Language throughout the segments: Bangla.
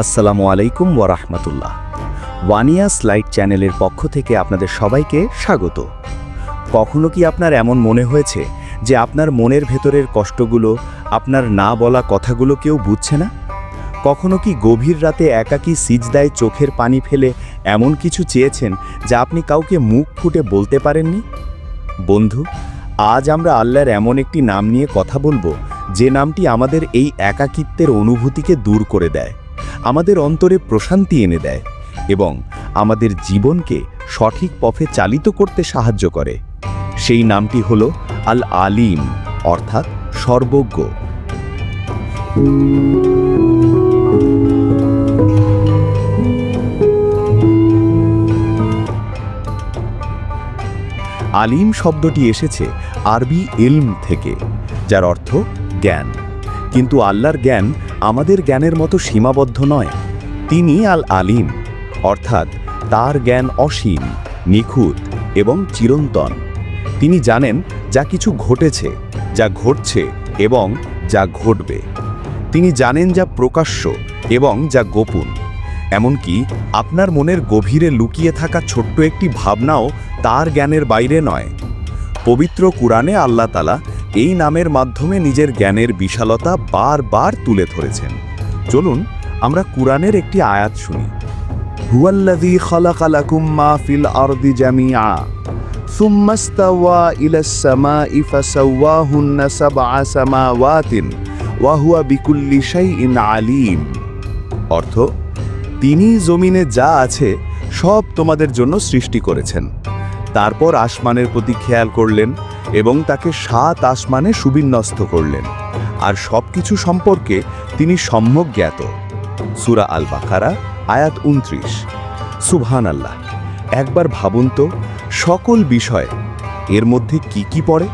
আসসালামু আলাইকুম ওয়ারাহমাতুল্লাহ ওয়ানিয়া স্লাইড চ্যানেলের পক্ষ থেকে আপনাদের সবাইকে স্বাগত। কখনো কি আপনার এমন মনে হয়েছে যে আপনার মনের ভেতরের কষ্টগুলো, আপনার না বলা কথাগুলো কেউ বুঝছে না? কখনো কি গভীর রাতে একাকী সিজদায় চোখের পানি ফেলে এমন কিছু চেয়েছেন যা আপনি কাউকে মুখ ফুটে বলতে পারেননি? বন্ধু, আজ আমরা আল্লাহর এমন একটি নাম নিয়ে কথা বলব যে নামটি আমাদের এই একাকিত্বের অনুভূতিকে দূর করে দেয়। আমাদের অন্তরে প্রশান্তি এনে দেয় এবং আমাদের জীবনকে সঠিক পথে চালিত করতে সাহায্য করে। সেই নামটি হল আল আলিম অর্থাৎ সর্বজ্ঞ। আলিম শব্দটি এসেছে আরবি ইলম থেকে, যার অর্থ জ্ঞান। কিন্তু আল্লাহর জ্ঞান আমাদের জ্ঞানের মতো সীমাবদ্ধ নয়। তিনি আল আলিম, অর্থাৎ তার জ্ঞান অসীম, নিখুঁত এবং চিরন্তন। তিনি জানেন যা কিছু ঘটেছে, যা ঘটছে এবং যা ঘটবে। তিনি জানেন যা প্রকাশ্য এবং যা গোপন। এমনকি আপনার মনের গভীরে লুকিয়ে থাকা ছোট্ট একটি ভাবনাও তার জ্ঞানের বাইরে নয়। পবিত্র কুরআনে আল্লাহ তালা এই নামের মাধ্যমে নিজের জ্ঞানের বিশালতা বারবার তুলে ধরেছেন। চলুন, আমরা কুরআনের একটি আয়াত শুনি। হুয়াল্লাযী খালাকালাকুম মা ফিল আরদি জামিআ, সুম্মা ইস্তাওয়া ইলাস সামাই ফাসাওয়াহুন্না সাবআ সামাওয়াতিন ওয়া হুয়া বিকুল্লি শাইইন আলীম। অর্থ, তিনি জমিনে যা আছে সব তোমাদের জন্য সৃষ্টি করেছেন। তারপর আসমানের প্রতি খেয়াল করলেন এবং তাকে সাত আসমানে সুবিন্যস্ত করলেন। আর সব কিছু সম্পর্কে তিনি সম্যক জ্ঞাত। সুরা আল বাকারা আয়াত উনত্রিশ সুবহান আল্লাহ একবার ভাবুন তো, সকল বিষয় এর মধ্যে কি কি পড়ে?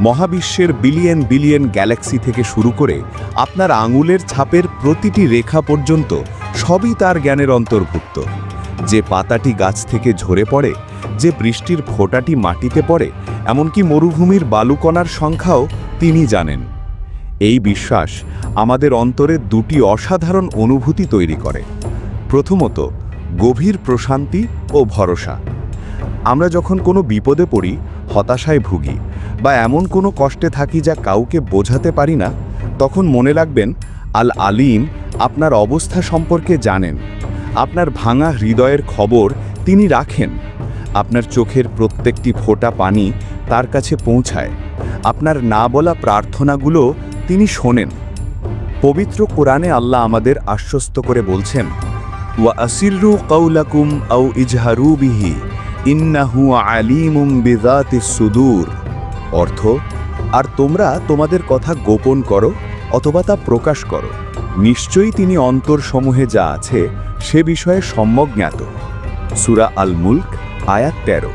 মহাবিশ্বের বিলিয়ন বিলিয়ন গ্যালাক্সি থেকে শুরু করে আপনার আঙুলের ছাপের প্রতিটি রেখা পর্যন্ত সবই তার জ্ঞানের অন্তর্ভুক্ত। যে পাতাটি গাছ থেকে ঝরে পড়ে, যে বৃষ্টির ফোঁটাটি মাটিতে পড়ে এমনকি মরুভূমির বালুকণার সংখ্যাও তিনি জানেন। এই বিশ্বাস আমাদের অন্তরে দুটি অসাধারণ অনুভূতি তৈরি করে। প্রথমত, গভীর প্রশান্তি ও ভরসা। আমরা যখন কোনো বিপদে পড়ি, হতাশায় ভুগি বা এমন কোনো কষ্টে থাকি যা কাউকে বোঝাতে পারি না, তখন মনে রাখবেন, আল আলিম আপনার অবস্থা সম্পর্কে জানেন। আপনার ভাঙা হৃদয়ের খবর তিনি রাখেন। আপনার চোখের প্রত্যেকটি ফোঁটা পানি তার কাছে পৌঁছায়। আপনার না বলা প্রার্থনাগুলো তিনি শোনেন। পবিত্র কোরআনে আল্লাহ আমাদের আশ্বস্ত করে বলছেন, ওয়া কৌলাকুম আউ ইজহারু বিহি, ইন্নাহু আলিমুম বিজাতিস সুদূর। অর্থ, আর তোমরা তোমাদের কথা গোপন করো অথবা তা প্রকাশ করো। নিশ্চয়ই তিনি অন্তরসমূহে যা আছে সে বিষয়ে সম্যক জ্ঞাত। সুরা আল মুল্ক আয়াত তেরো।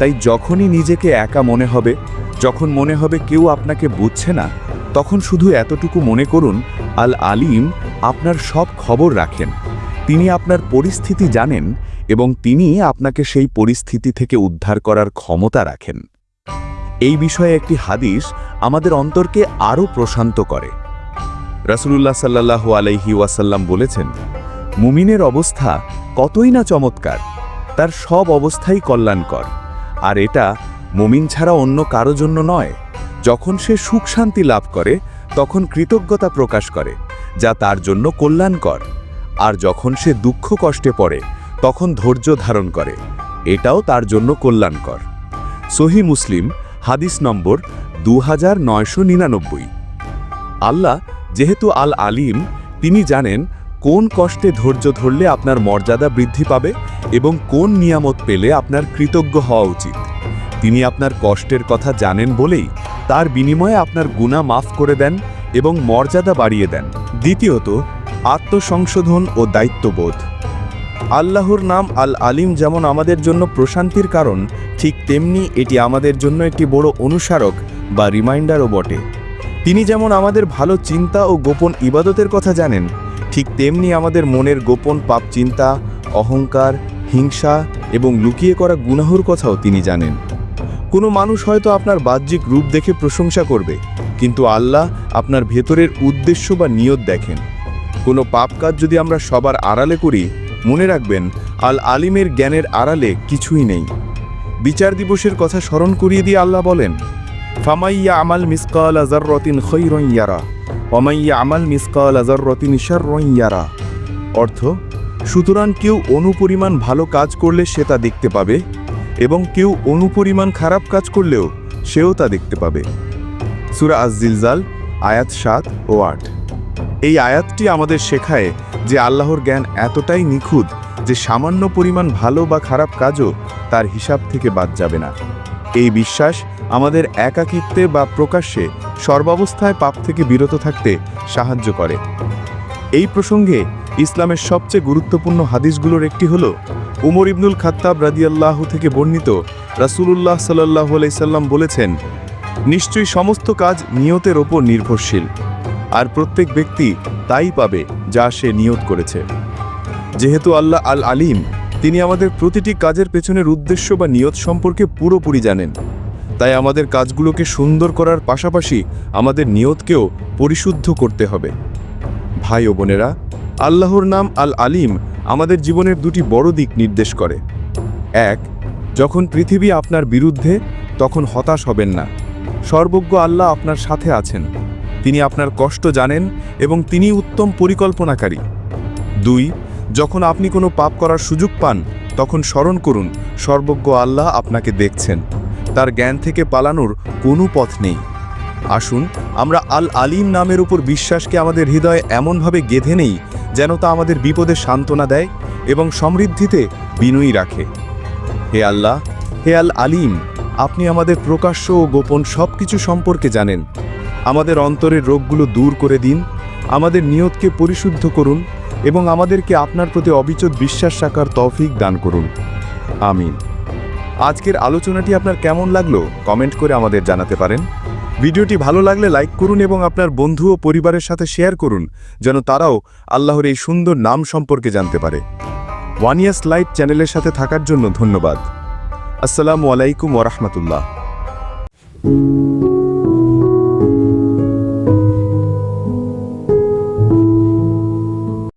তাই যখনই নিজেকে একা মনে হবে, যখন মনে হবে কেউ আপনাকে বুঝছে না, তখন শুধু এতটুকু মনে করুন, আল আলিম আপনার সব খবর রাখেন। তিনি আপনার পরিস্থিতি জানেন এবং তিনি আপনাকে সেই পরিস্থিতি থেকে উদ্ধার করার ক্ষমতা রাখেন। এই বিষয়ে একটি হাদিস আমাদের অন্তরকে আরও প্রশান্ত করে। রাসূলুল্লাহ সাল্লাল্লাহু আলাইহি ওয়াসাল্লাম বলেছেন, মুমিনের অবস্থা কতই না চমৎকার, তার সব অবস্থাই কল্যাণকর। আর এটা মুমিন ছাড়া অন্য কারও জন্য নয়। যখন সে সুখ শান্তি লাভ করে, তখন কৃতজ্ঞতা প্রকাশ করে, যা তার জন্য কল্যাণকর। আর যখন সে দুঃখ কষ্টে পড়ে, তখন ধৈর্য ধারণ করে, এটাও তার জন্য কল্যাণকর। সহি মুসলিম, হাদিস নম্বর দু হাজার নয়শো নিরানব্বই। আল্লাহ যেহেতু আল আলিম তিনি জানেন কোন কষ্টে ধৈর্য ধরলে আপনার মর্যাদা বৃদ্ধি পাবে এবং কোন নিয়ামত পেলে আপনার কৃতজ্ঞ হওয়া উচিত? তিনি আপনার কষ্টের কথা জানেন বলেই তার বিনিময়ে আপনার গুণা মাফ করে দেন এবং মর্যাদা বাড়িয়ে দেন। দ্বিতীয়ত, আত্মসংশোধন ও দায়িত্ববোধ। আল্লাহর নাম আল আলিম যেমন আমাদের জন্য প্রশান্তির কারণ, ঠিক তেমনি এটি আমাদের জন্য একটি বড় অনুসারক বা রিমাইন্ডারও বটে। তিনি যেমন আমাদের ভালো চিন্তা ও গোপন ইবাদতের কথা জানেন ঠিক তেমনি আমাদের মনের গোপন পাপ চিন্তা অহংকার, হিংসা এবং লুকিয়ে করা গুনাহর কথাও তিনি জানেন। কোনো মানুষ হয়তো আপনার বাহ্যিক রূপ দেখে প্রশংসা করবে, কিন্তু আল্লাহ আপনার ভেতরের উদ্দেশ্য বা নিয়ত দেখেন। কোনো পাপ কাজ যদি আমরা সবার আড়ালে করি, মনে রাখবেন, আল আলিমের জ্ঞানের আড়ালে কিছুই নেই। বিচার দিবসের কথা স্মরণ করিয়ে দিয়ে আল্লাহ বলেন, ফামাইয়া আমাল মিসকাল আজার রতিন খৈরইয়ারা অমাইয়া আমাল মিসকাল আজার রতিন ইয়ারা অর্থ, সুতরাং কেউ অনুপরিমাণ ভালো কাজ করলে সে তা দেখতে পাবে এবং কেউ অনুপরিমাণ খারাপ কাজ করলেও সেও তা দেখতে পাবে। সুরা আজ জিলজাল আয়াত সাত ও আট। এই আয়াতটি আমাদের শেখায় যে আল্লাহর জ্ঞান এতটাই নিখুঁত যে সামান্য পরিমাণ ভালো বা খারাপ কাজও তার হিসাব থেকে বাদ যাবে না। এই বিশ্বাস আমাদের একাকিত্বে বা প্রকাশ্যে সর্বাবস্থায় পাপ থেকে বিরত থাকতে সাহায্য করে। এই প্রসঙ্গে ইসলামের সবচেয়ে গুরুত্বপূর্ণ হাদিসগুলোর একটি হল, উমর ইবনুল খাত্তাব রাদিয়াল্লাহ থেকে বর্ণিত রাসূলুল্লাহ সাল্লাহ আলাইসাল্লাম বলেছেন, নিশ্চয়ই সমস্ত কাজ নিয়তের ওপর নির্ভরশীল, আর প্রত্যেক ব্যক্তি তাই পাবে যা সে নিয়ত করেছে। যেহেতু আল্লাহ আল আলিম তিনি আমাদের প্রতিটি কাজের পেছনের উদ্দেশ্য বা নিয়ত সম্পর্কে পুরোপুরি জানেন। তাই আমাদের কাজগুলোকে সুন্দর করার পাশাপাশি আমাদের নিয়তকেও পরিশুদ্ধ করতে হবে। ভাই ও বোনেরা, আল্লাহর নাম আল আলিম আমাদের জীবনের দুটি বড় দিক নির্দেশ করে। এক, যখন পৃথিবী আপনার বিরুদ্ধে, তখন হতাশ হবেন না। সর্বজ্ঞ আল্লাহ আপনার সাথে আছেন। তিনি আপনার কষ্ট জানেন এবং তিনি উত্তম পরিকল্পনাকারী। দুই, যখন আপনি কোনো পাপ করার সুযোগ পান, তখন স্মরণ করুন, সর্বজ্ঞ আল্লাহ আপনাকে দেখছেন। তার জ্ঞান থেকে পালানোর কোনো পথ নেই। আসুন, আমরা আল আলিম নামের উপর বিশ্বাসকে আমাদের হৃদয়ে এমনভাবে গেঁথে নেই যেন তা আমাদের বিপদে সান্ত্বনা দেয় এবং সমৃদ্ধিতে বিনয়ী রাখে। হে আল্লাহ, হে আল আলিম, আপনি আমাদের প্রকাশ্য ও গোপন সব কিছু সম্পর্কে জানেন। আমাদের অন্তরের রোগগুলো দূর করে দিন, আমাদের নিয়তকে পরিশুদ্ধ করুন এবং আমাদেরকে আপনার প্রতি অবিচল বিশ্বাস রাখার তৌফিক দান করুন। আমিন। আজকের আলোচনাটি আপনার কেমন লাগল কমেন্ট করে আমাদের জানাতে পারেন। ভিডিওটি ভালো লাগলে লাইক করুন এবং আপনার বন্ধু ও পরিবারের সাথে শেয়ার করুন, যেন তারাও আল্লাহর এই সুন্দর নাম সম্পর্কে জানতে পারে। ওয়ান ইয়ার্স লাইট চ্যানেলের সাথে থাকার জন্য ধন্যবাদ। আসসালামু আলাইকুম ওরহমতুল্লাহ